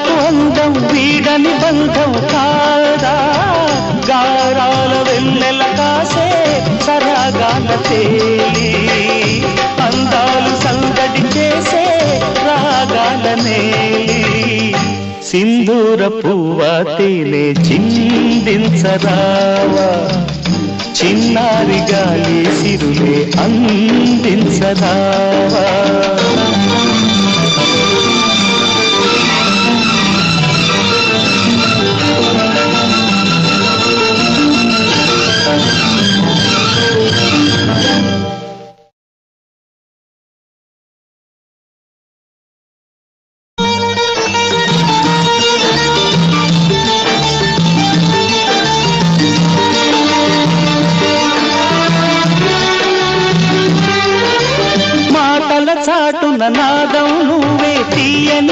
వరకు అందం వీడని బంధం కాదా? గారాల వెన్నెల కాసే సరాగాల తేలి. అందాలు సందడి చేసే రాగాల నేలి సింధూర పువ్వ తేనె చిందించరావా? చిన్నారి గాలి సిరులే అందించరావా? చాటున నాదం నువ్వే తీయని